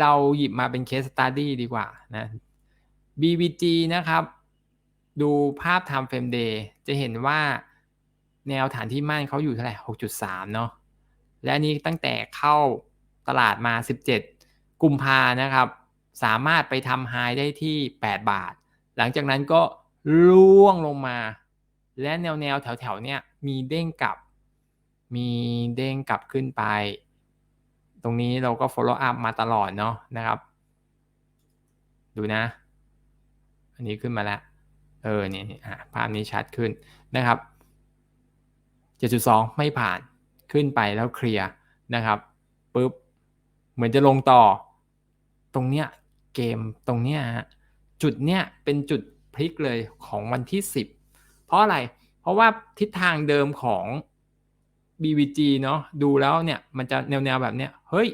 เราหยิบมาเป็นเคสสต u d ดี้ดีกว่านะ BVG นะครับ ดูภาพ time frame day จะเห็นว่าแนวฐานที่มั่นเขาอยู่เท่าไหร่6.3 เนาะ และนี้ตั้งแต่เข้าตลาดมา 17 กุมภานะครับ สามารถไปทำไฮได้ที่ 8 บาท หลังจากนั้นก็ร่วงลงมา และแนวแนวแถวแถวๆเนี้ยมีเด้งกลับ มีเด้งกลับขึ้นไป ตรงนี้เราก็ follow up มาตลอดเนาะนะครับ ดูนะ อันนี้ขึ้นมาแล้ว เออเนี่ยภาพนี้ชัดขึ้นนะครับ 7.2 ไม่ผ่านขึ้นไปแล้วเคลียร์นะครับปุ๊บเหมือนจะลงต่อ ตรงเนี้ยเกมตรงเนี้ยจุดเนี้ยเป็นจุดพลิกเลยของวันที่ 10 เพราะอะไร เพราะว่าทิศทางเดิมของ BVG เนาะดูแล้วเนี่ยมันจะแนวๆแบบเนี้ยเฮ้ย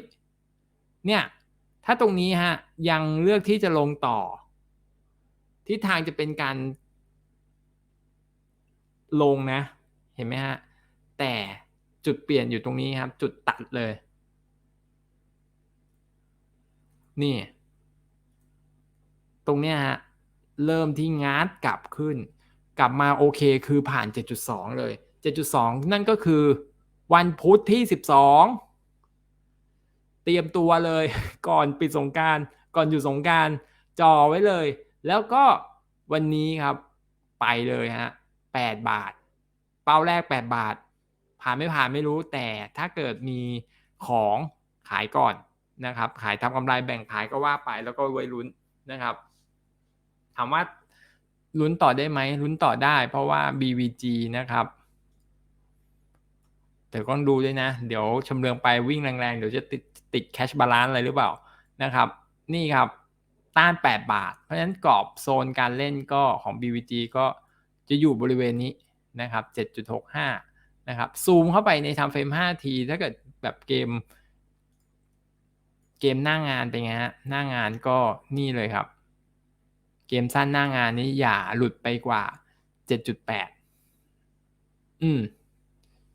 เนี่ยถ้าตรงนี้ฮะยังเลือกที่จะลงต่อทิศทางจะเป็นการลงนะ เห็นไหมฮะ แต่จุดเปลี่ยนอยู่ตรงนี้ครับ จุดตัดเลย นี่ ตรงเนี้ยฮะ เริ่มที่งาดกลับขึ้น กลับมาโอเคคือผ่าน 7.2 เลย 7.2 นั่นก็คือ วันพุธที่ 12 เตรียมตัวเลย ก่อนปิดสงการก่อนอยู่สงการจอไว้เลย แล้วก็วันนี้ครับไปเลยฮะ8บาท เป้าแรก 8 บาท ผ่านไม่ผ่านไม่รู้แต่ถ้าเกิดมีของขายก่อนนะครับ ขายทำกำไรแบ่งขายก็ว่าไปแล้วก็ไว้ลุ้นนะครับถามว่าลุ้นต่อได้ไหมลุ้นต่อได้ เพราะว่า BVG นะครับ แต่ก็ต้องดูด้วยนะ เดี๋ยวชำเลืองไปวิ่งแรงๆ เดี๋ยวจะติดติดแคชบาลานซ์อะไรหรือเปล่านะครับ นี่ครับ ต้าน 8 บาท เพราะฉะนั้นกรอบโซนการเล่นก็ของ BVG ก็จะอยู่บริเวณนี้นะครับ 7.65 นะครับ ซูมเข้าไปในทำเฟรม 5 ที ถ้าเกิดแบบเกม เกมหน้างานเป็นไงฮะ หน้างานก็นี่เลยครับ เกมสั้นหน้างานนี้อย่าหลุดไปกว่า 7.8 อืม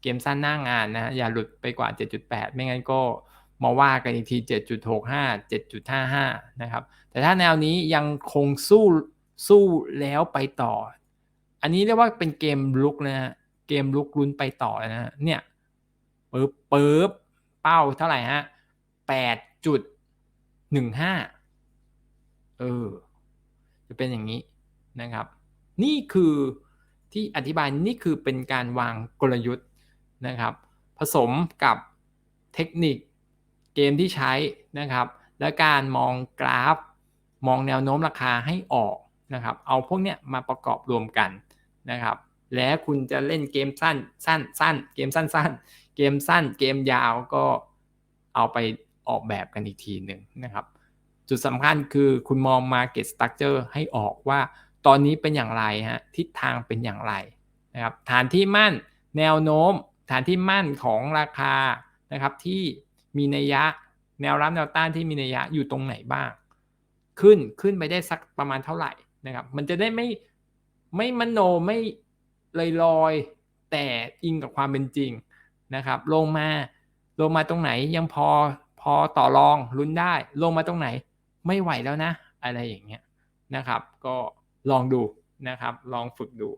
กมสั้นหน้างานนะฮะอย่าหลุดไปกว่า 7.8 ไม่งั้นก็มาว่ากันอีกที 7.65 7.55 นะครับ แต่ถ้าแนวนี้ยังคงสู้สู้แล้วไปต่อ อันนี้เรียกว่าเป็นเกมลุกนะฮะเกมลุกลุ้นไปต่อนะฮะเนี่ยปึ๊บปึ๊บเป้าเท่าไหร่ฮะ 8.15 เออ จะเป็นอย่างนี้นะครับ นี่คือที่อธิบายนี่คือเป็นการวางกลยุทธ์ นะครับ ผสมกับเทคนิคเกมที่ใช้นะครับ และการมองกราฟ มองแนวโน้มราคาให้ออกนะครับ เอาพวกเนี้ยมาประกอบรวมกันนะครับ และคุณจะเล่นเกมสั้นสั้นสั้นเกมสั้นสั้นเกมสั้นเกมยาวก็เอาไปออกแบบกันอีกทีหนึ่งนะครับ จุดสำคัญคือคุณมอง Market Structure ให้ออกว่าตอนนี้เป็นอย่างไรฮะทิศทางเป็นอย่างไรนะครับฐานที่มั่นแนวโน้ม ฐานที่มั่นของราคานะครับที่มีนัยยะแนวรับแนวต้านที่มีนัยยะอยู่ตรงไหนบ้าง ขึ้นขึ้นไปได้สักประมาณเท่าไหร่นะครับ มันจะได้ไม่ไม่มโนไม่ลอยลอยแต่อิงกับความเป็นจริงนะครับ ลงมาลงมาตรงไหนยังพอพอต่อรองลุ้นได้ ลงมาตรงไหนไม่ไหวแล้วนะ อะไรอย่างเงี้ยนะครับ ก็ลองดูนะครับ ลองฝึกดู